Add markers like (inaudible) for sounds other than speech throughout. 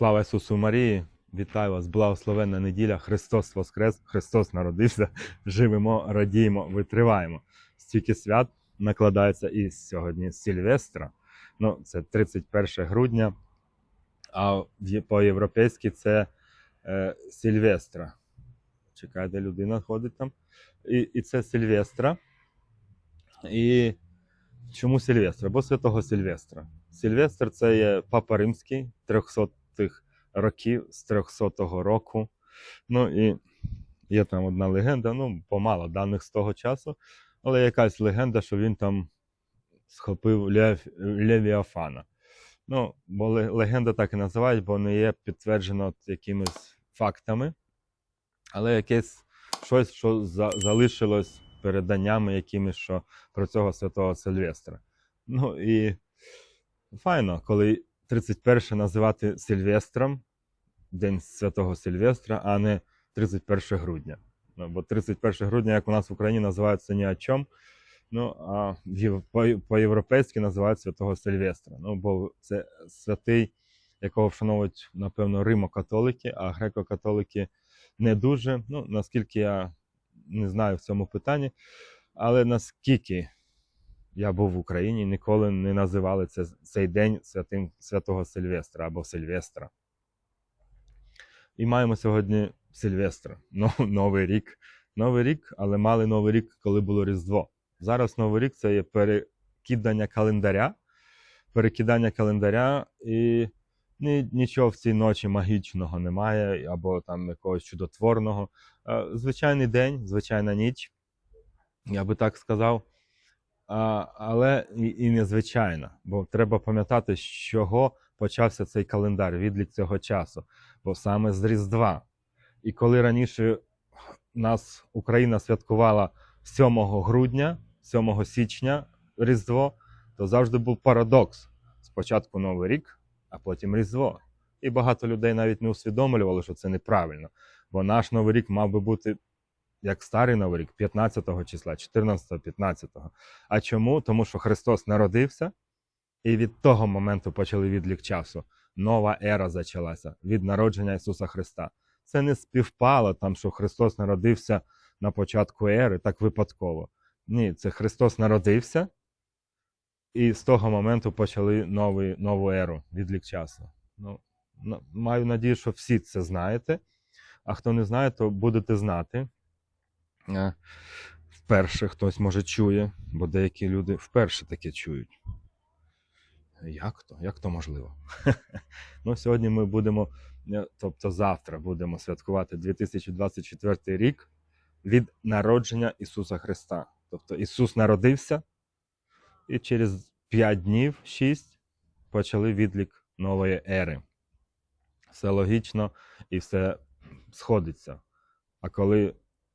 Слава Ісусу Марії! Вітаю вас! Благословенна неділя! Христос Воскрес! Христос народився! Живемо, радіємо, витриваємо. Стільки свят накладається і сьогодні Сильвестра. Ну, це 31 грудня, а по-європейськи це е, Сильвестра. Чекайте, людина ходить там. І, і це Сильвестра. І чому Сильвестра? Бо святого Сильвестра. Сильвестр це є папа римський 300-х років з 300-го року. Ну і є там одна легенда, ну, помало даних з того часу, але якась легенда, що він там схопив Лев... Левіафана. Ну, бо легенда так і називають, бо не є підтверджено якимись фактами, але якесь щось, що за... залишилось переданнями якимись, що про цього святого Сильвестра. Ну і файно, коли 31 називати Сильвестром, День Святого Сильвестра, а не 31 грудня. Ну, бо 31 грудня, як у нас в Україні, називається ні о чому. Ну, а по- по-європейськи називають Святого Сильвестра. Ну, бо це святий, якого вшановують, напевно, римо-католики, а греко-католики не дуже. Ну, наскільки я не знаю в цьому питанні, але наскільки я був в Україні, ніколи не називали це, цей день святим Святого Сильвестра або Сильвестра. І маємо сьогодні Сильвестра, (laughs) Новий рік. Новий рік, але мали Новий рік, коли було Різдво. Зараз Новий рік це є перекидання календаря. Перекидання календаря, і ні, нічого в цій ночі магічного немає, або там якогось чудотворного. Е, Звичайний день, звичайна ніч, я би так сказав. Але і незвичайна, бо треба пам'ятати, з чого почався цей календар відлік цього часу, бо саме з Різдва. І коли раніше нас Україна святкувала 7 грудня, 7 січня Різдво, то завжди був парадокс. Спочатку Новий рік, а потім Різдво. І багато людей навіть не усвідомлювали, що це неправильно. Бо наш Новий рік мав би бути як старий Новий рік, 15 числа, 14, 15. А чому? Тому що Христос народився, і від того моменту почали відлік часу. Нова ера почалася від народження Ісуса Христа. Це не співпало там, що Христос народився на початку ери, так випадково. Ні, це Христос народився, і з того моменту почали новий, нову еру, відлік часу. Ну, маю надію, що всі це знаєте. А хто не знає, то будете знати. Е, Вперше хтось може чує, бо деякі люди вперше таке чують. Як то? Як то можливо? (laughs) ну, сьогодні ми будемо, е, тобто завтра будемо святкувати 2024 рік від народження Ісуса Христа. Тобто Ісус народився, і через 5 днів, 6 почали відлік нової ери. Все логічно і все сходиться. А коли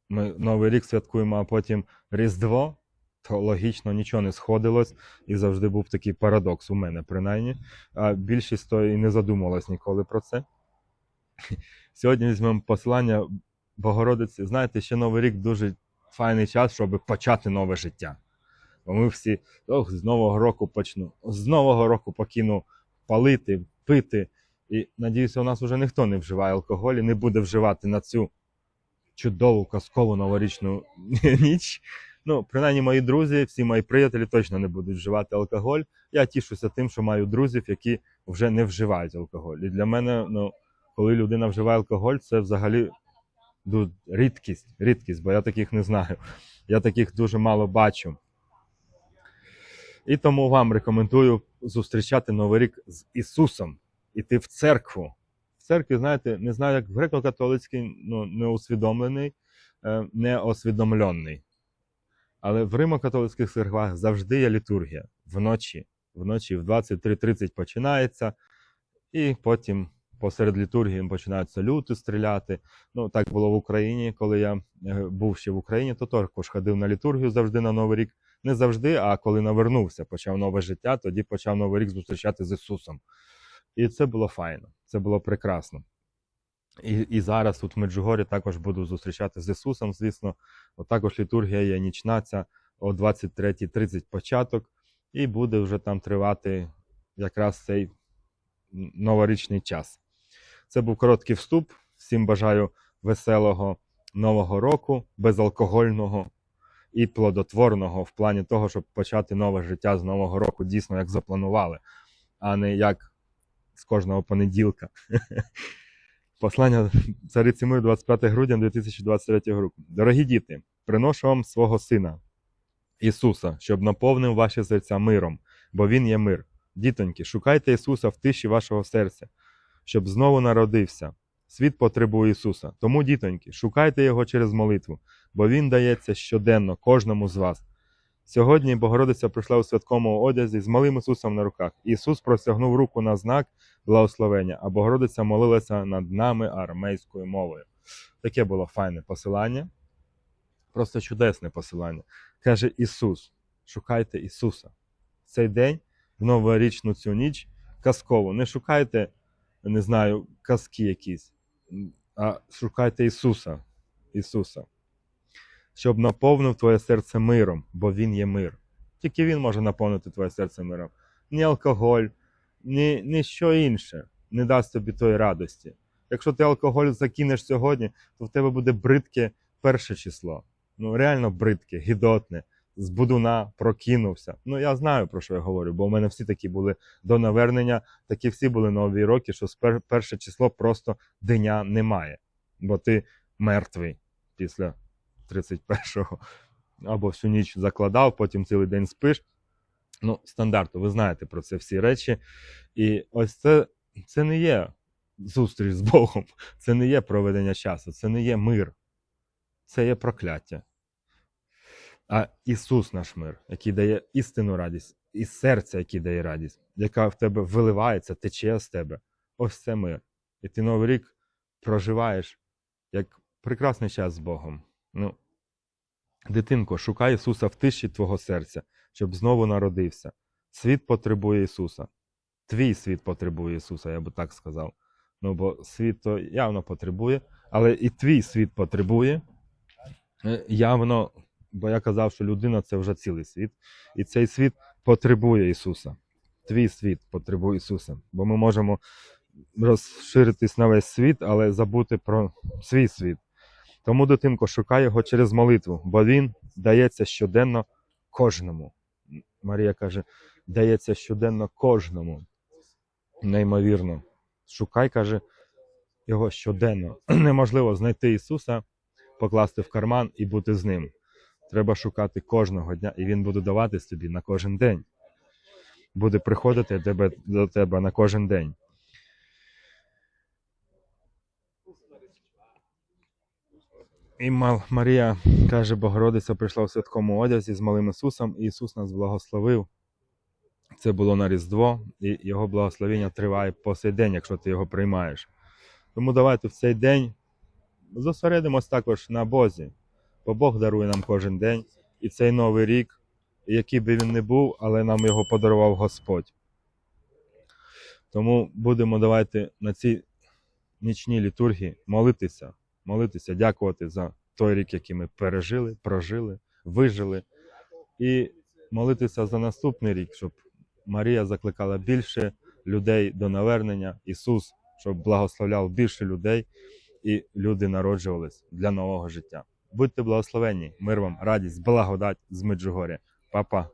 ми Новий рік святкуємо, а потім Різдво, то логічно нічого не сходилось, і завжди був такий парадокс у мене, принаймні. А більшість то і не задумувалась ніколи про це. Сьогодні візьмемо посилання Богородиці. Знаєте, ще Новий рік дуже файний час, щоб почати нове життя. Бо ми всі ох, з Нового року почну, з Нового року покину палити, пити. І надіюся, у нас вже ніхто не вживає алкоголь і не буде вживати на цю чудову казкову новорічну (laughs) ніч. Ну, принаймні, мої друзі, всі мої приятелі точно не будуть вживати алкоголь. Я тішуся тим, що маю друзів, які вже не вживають алкоголь. І для мене, ну, коли людина вживає алкоголь, це взагалі ну, рідкість, рідкість, бо я таких не знаю. Я таких дуже мало бачу. І тому вам рекомендую зустрічати Новий рік з Ісусом, іти в церкву. Церкві, знаєте, не знаю, як в греко-католицькій, ну, не усвідомлений, е, не. Але в римо-католицьких церквах завжди є літургія вночі. Вночі в 23.30 починається, і потім посеред літургії починають салюти стріляти. Ну, так було в Україні, коли я е, був ще в Україні, то також ходив на літургію завжди на Новий рік. Не завжди, а коли навернувся, почав нове життя, тоді почав Новий рік зустрічати з Ісусом. І це було файно, це було прекрасно. І, і зараз тут в Меджугорі також буду зустрічати з Ісусом, звісно. От також літургія є нічна ця о 23.30 початок, і буде вже там тривати якраз цей новорічний час. Це був короткий вступ. Всім бажаю веселого нового року, безалкогольного і плодотворного в плані того, щоб почати нове життя з нового року, дійсно як запланували, а не як з кожного понеділка. (laughs) Послання цариці миру 25 грудня 2023 року. Дорогі діти, приношу вам свого сина Ісуса, щоб наповнив ваші серця миром, бо Він є мир. Дітоньки, шукайте Ісуса в тиші вашого серця, щоб знову народився. Світ потребує Ісуса. Тому, дітоньки, шукайте Його через молитву, бо Він дається щоденно кожному з вас. Сьогодні Богородиця прийшла у святковому одязі з малим Ісусом на руках. Ісус простягнув руку на знак благословення, а Богородиця молилася над нами арамейською мовою. Таке було файне посилання, просто чудесне посилання. Каже Ісус: шукайте Ісуса. В цей день, в новорічну цю ніч, казково. Не шукайте, не знаю, казки якісь, а шукайте Ісуса. Ісуса. Щоб наповнив твоє серце миром, бо Він є мир. Тільки Він може наповнити твоє серце миром. Ні алкоголь, ні, ні що інше не дасть тобі тої радості. Якщо ти алкоголь закинеш сьогодні, то в тебе буде бридке перше число. Ну, реально бридке, гідотне. З будуна прокинувся. Ну, я знаю, про що я говорю, бо у мене всі такі були до навернення, такі всі були нові роки, що перше число просто дня немає. Бо ти мертвий після 31-го. Або всю ніч закладав, потім цілий день спиш. Ну, стандарту, ви знаєте про це всі речі. І ось це, це не є зустріч з Богом, це не є проведення часу, це не є мир, це є прокляття. А Ісус наш мир, який дає істинну радість, і серце, яке дає радість, яка в тебе виливається, тече з тебе. Ось це мир. І ти новий рік проживаєш як прекрасний час з Богом. Ну, дитинко, шукай Ісуса в тиші твого серця, щоб знову народився. Світ потребує Ісуса. Твій світ потребує Ісуса, я би так сказав. Ну, бо світ то явно потребує, але і твій світ потребує. Е, Явно, бо я казав, що людина це вже цілий світ. І цей світ потребує Ісуса. Твій світ потребує Ісуса. Бо ми можемо розширитись на весь світ, але забути про свій світ. Тому, дитинко, шукай його через молитву, бо він дається щоденно кожному. Марія каже, дається щоденно кожному. Неймовірно. Шукай, каже, його щоденно. (clears throat) Неможливо знайти Ісуса, покласти в карман і бути з ним. Треба шукати кожного дня, і Він буде даватись тобі на кожен день. Буде приходити до тебе на кожен день. І Марія каже, Богородиця прийшла в святкому одязі з малим Ісусом, і Ісус нас благословив. Це було на Різдво, і його благословення триває по сей день, якщо ти його приймаєш. Тому давайте в цей день зосередимось також на Бозі, бо Бог дарує нам кожен день. І цей новий рік, який би він не був, але нам його подарував Господь. Тому будемо давайте на цій нічній літургії молитися, молитися, дякувати за той рік, який ми пережили, прожили, вижили, і молитися за наступний рік, щоб Марія закликала більше людей до навернення, Ісус, щоб благословляв більше людей, і люди народжувались для нового життя. Будьте благословенні, мир вам, радість, благодать з Меджугоря. Па-па.